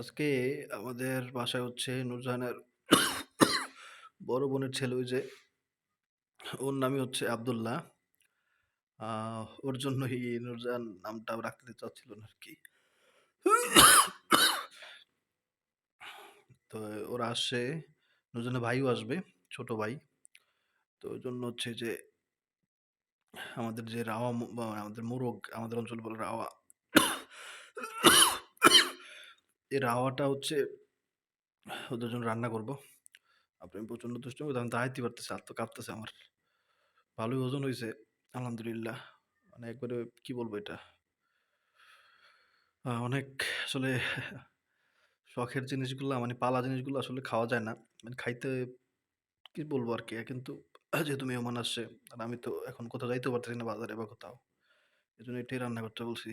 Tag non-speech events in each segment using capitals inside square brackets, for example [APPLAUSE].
আজকে আমাদের বাসায় হচ্ছে নুরজাহানের বড় বোনের ছেলে ওই যে, ওর নামই হচ্ছে আব্দুল্লাহ। ওর জন্যই নুরজাহান নামটা রাখতে চাচ্ছিল না আর কি তো ওরা আসছে, নূরজাহানের ভাইও আসবে, ছোট ভাই। তো ওই জন্য হচ্ছে যে, আমাদের যে রাওয়া আমাদের মোরগ, আমাদের অঞ্চল বলে রাওয়া এই রাওয়াটা হচ্ছে, ওদের জন্য রান্না করব। আপনি প্রচণ্ড দুষ্ট আমি দাঁড়াইতে পারতেছি হাত তো কাঁপতেছে আমার। ভালোই ওজন হয়েছে আলহামদুলিল্লাহ। মানে একবারে কি বলব এটা? অনেক আসলে শখের জিনিসগুলো মানে পালা জিনিসগুলো আসলে খাওয়া যায় না। মানে খাইতে কি বলব আর কি, কিন্তু যেহেতু মেহমান আসছে, আর আমি তো এখন কোথাও যাইতে পারতেছি না বাজারে বা কোথাও এই জন্য এটাই রান্না করতে বলছি।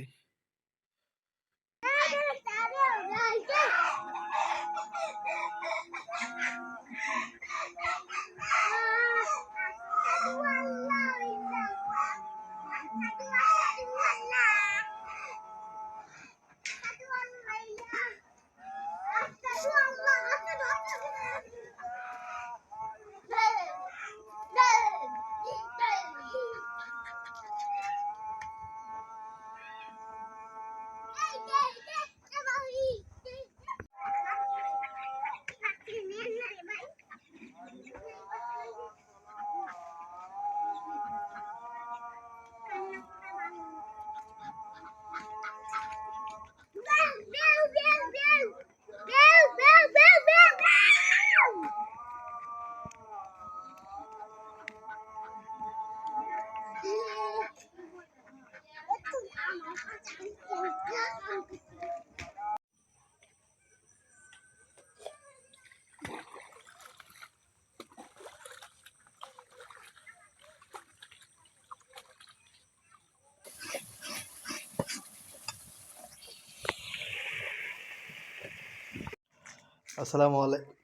আসসালামু আলাইকুম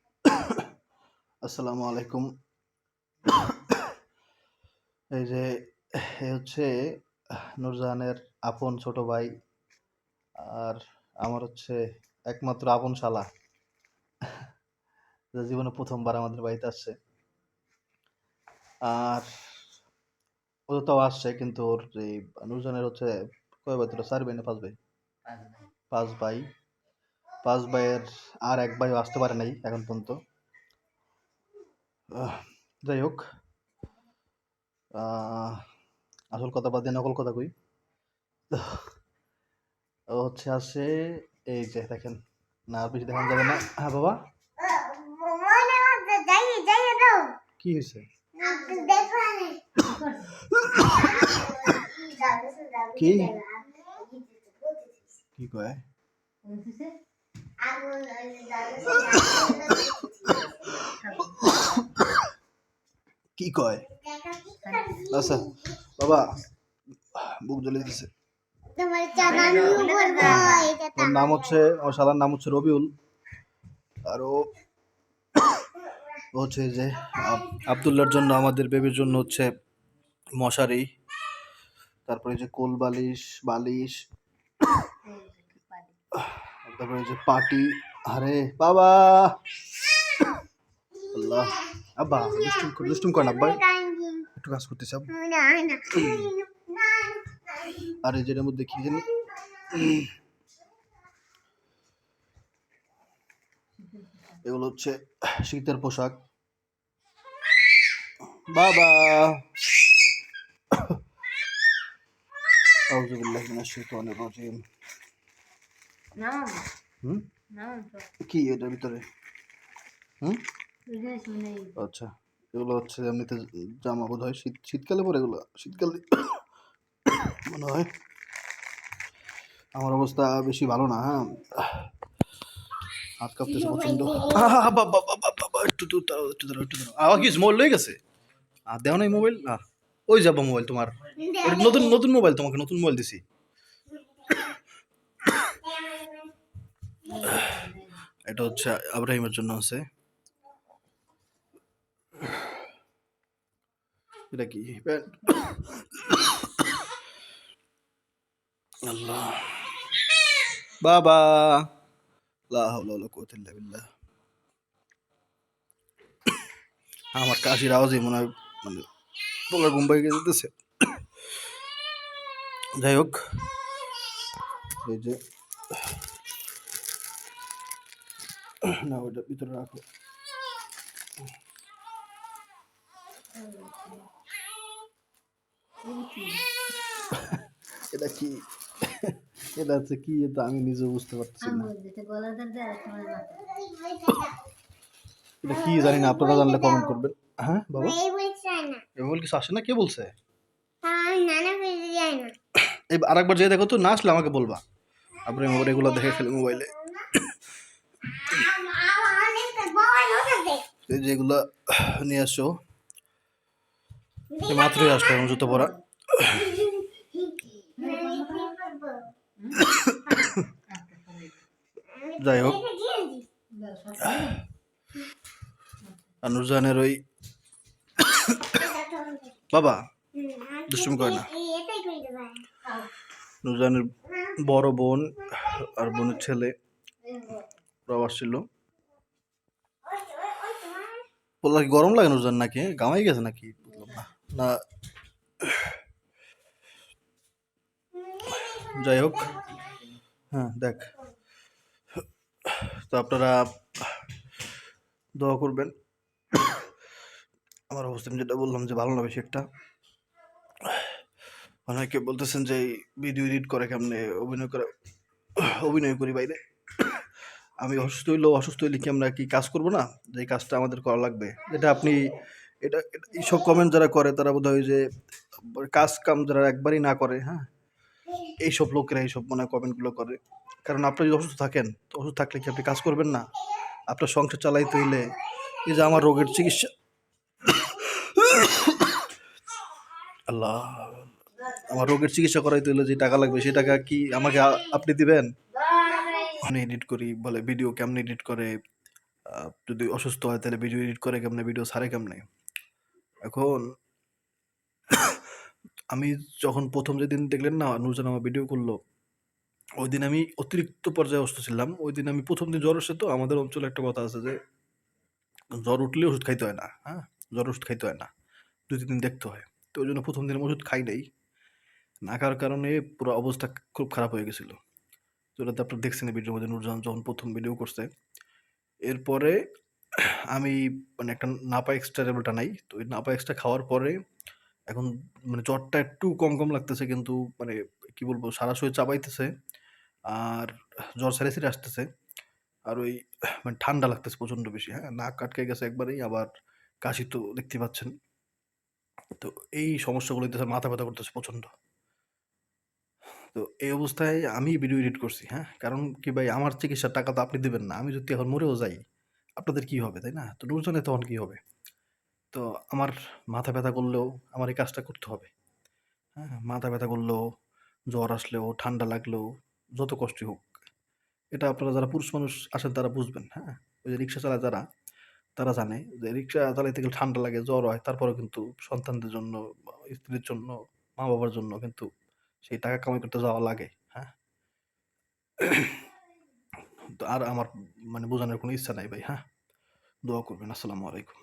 আসসালামু আলাইকুম। এই যে হচ্ছে নুরজাহানের আপন ছোট ভাই আর আমার হচ্ছে একমাত্র আপন শালা যে জীবনে প্রথমবার আমাদের বাড়িতে আসছে। আর ও তো আসছে কিন্তু ওর এই নুরজাহানের হচ্ছে কয় ভাই তোরা চার ভাই না পাঁচ ভাই। পাঁচ ভাই। পাঁচ ভাইয়ের আর এক ভাইও আসতে পারে নাই এখন পর্যন্ত। যাই হোক আসল কথা বাদ দিয়ে নকল কথা কই। হচ্ছে আসে এই যে দেখেন না আর বেশি দেখানো যাবে না। হ্যাঁ বাবা? কি হয়েছে? [COUGHS] কি? কি? কয়? কি কয়? আচ্ছা বাবা, বুক জ্বলে দিছে ওর নাম হচ্ছে ওর সাদার নাম হচ্ছে রবিউল। আর হচ্ছে যে, আব- আবদুল্লার জন্য, আমাদের বেবির জন্য হচ্ছে মশারি। তারপরে যে কোল বালিশ বালিশ। তারপরে যে পাটি আরে বাবা! আল্লাহ! আব্বা, দুষ্টুম দুষ্টুম না, আব্বা। একটু কাজ করতেছে, আব্বা। আর এই যেটার মধ্যে কি জানি? এগুলো হচ্ছে শীতের পোশাক। বাবা! আউযুবিল্লাহি মিনাশ শাইতানির রাজিম। হুম? কি এটার ভিতরে? হুম? মানে আচ্ছা এগুলো হচ্ছে এমনিতে জামা বোধ হয় শীত শীতকালে পরে এগুলো শীতকালে মনে হয়। আমার অবস্থা বেশি ভালো না হ্যাঁ। হাত কাঁপতেছে প্রচণ্ড একটু দাঁড়াও, একটু দাঁড়াও, একটু দাঁড়াও। আবার কি মোবাইল লয়ে গেছে? আর দেও নাই মোবাইল না। ওই যাব মোবাইল তোমার। নতুন নতুন মোবাইল তোমাকে নতুন মোবাইল দিছি। এটা হচ্ছে আব্রাহিমের জন্য আছে। এটা কি? আল্লাহ। বাবা। বিল্লাহ। আমার কাশির আওয়াজই মনে হয় মানে পোলা ঘুম পাই যাই হোক, এই যে না ওইটা ভিতরে রাখো। [LAUGHS] এটা কি? এটা হচ্ছে কি? এটা আমি নিজে বুঝতে পারতেছি না। আঙ্গুল দিতে গলা ধরতে আর তোমার মাথা। এটা কি জানি না আপনারা জানলে কমেন্ট করবেন। হ্যাঁ বাবা? এই বলছে না এমন কিছু আসে না? কে বলছে? যায় এই আরেকবার যে দেখো তো না আসলে আমাকে বলবা। আপনি মোবাইল এগুলো দেখে ফেলে মোবাইলে। যেগুলো নিয়ে এই মাত্রই আসলো আমার জুতো পরা। যাই হোক। আর নুরজাহানের ওই বাবা, দুষ্টুমি করে না। নুরজাহানের বড় বোন আর বোনের ছেলে। প্রবাস ছিল বললা কি গরম লাগে নুরজাহান নাকি? গামাই গেছে নাকি? বুঝলাম না না। যাই হোক হ্যাঁ দেখ। তো আপনারা দোয়া করবেন। আমার অবস্থা আমি যেটা বললাম যে ভালো না বেশি একটা। অনেকে বলতেছেন যে ভিডিও এডিট করে কেমনে অভিনয় করে অভিনয় করি বাইরে। আমি অসুস্থ হইলেও অসুস্থ হইলে কি আমরা কি কাজ করব না? যে কাজটা আমাদের করা লাগবে। এটা আপনি এটা এইসব কমেন্ট যারা করে তারা বোধ হয় যে কাজ কাম যারা একবারই না করে হ্যাঁ? এইসব লোকেরা এইসব মানে কমেন্টগুলো করে। কারণ আপনি যদি অসুস্থ থাকেন, তো অসুস্থ থাকলে কি আপনি কাজ করবেন না? আপনার সংসার চালাইতে হইলে এই যে আমার রোগের চিকিৎসা আল্লাহ, আমার রোগের চিকিৎসা করাইতে হইলে যে টাকা লাগবে, সেই টাকা কি আমাকে আপনি দিবেন? আমি এডিট করি, বলে ভিডিও কেমনে এডিট করে যদি অসুস্থ হয় তাহলে ভিডিও এডিট করে কেমনে ভিডিও ছাড়ে কেমনে? এখন আমি যখন প্রথম যেদিন দেখলেন না, নুরজান আমার ভিডিও করল ওই দিন আমি অতিরিক্ত পর্যায়ে অসুস্থ ছিলাম। ওই দিন আমি প্রথম দিন জ্বর এসে তো, আমাদের অঞ্চলে একটা কথা আছে যে, জ্বর উঠলে ওষুধ খাইতে হয় না হ্যাঁ? জ্বর ওষুধ খাইতে হয় না, দুই, তিন দিন দেখতে হয়। তো ওই জন্য প্রথম দিন ওষুধ খাই নাই। না খাওয়ার কারণে পুরো অবস্থা খুব খারাপ হয়ে গেছিল। তো ওটা তো আপনারা দেখছেন ভিডিওর মধ্যে নুরজান যখন প্রথম ভিডিও করছে, এরপরে আমি মানে একটা নাপা এক্সট্রা টেবলেটটা নাই তো ওই নাপা এক্সট্রা খাওয়ার পরে এখন মানে জ্বরটা একটু কম কম লাগতেছে কিন্তু মানে কি বলব, সারা শরীর চাপাইতেছে আর জ্বর সেরে সেরে আসতেছে। আর ওই মানে ঠান্ডা লাগতেছে প্রচণ্ড বেশি হ্যাঁ নাক আটকে গেছে একবারেই, আবার কাশি তো দেখতে পাচ্ছেন। তো এই সমস্যাগুলো মাথা ব্যথা করতেছে প্রচণ্ড। তো এই অবস্থায় আমি ভিডিও এডিট করছি হ্যাঁ? কারণ কি ভাই, আমার চিকিৎসার টাকা তো আপনি দেবেন না। আমি যদি এখন মরেও যাই, আপনাদের কি হবে, তাই না? তো নুরজনে তখন কি হবে? তো আমার মাথা ব্যথা করলেও আমার এই কাজটা করতে হবে। হ্যাঁ মাথা ব্যথা করলেও, জ্বর আসলেও, ঠান্ডা লাগলেও, যত কষ্টই হোক, এটা আপনারা যারা পুরুষ মানুষ আসেন তারা বুঝবেন হ্যাঁ? ওই যে রিক্সা চালায় যারা, তারা জানে যে রিক্সা চালাইতে গেলে ঠান্ডা লাগে, জ্বর হয়, তারপরেও কিন্তু সন্তানদের জন্য, স্ত্রীর জন্য মা বাবার জন্য কিন্তু সেই টাকা কামাই করতে যাওয়া লাগে হ্যাঁ? তো আর আমার মানে বোঝানোর কোনো ইচ্ছা নাই ভাই হ্যাঁ? দোয়া করবেন, আসসালামু আলাইকুম।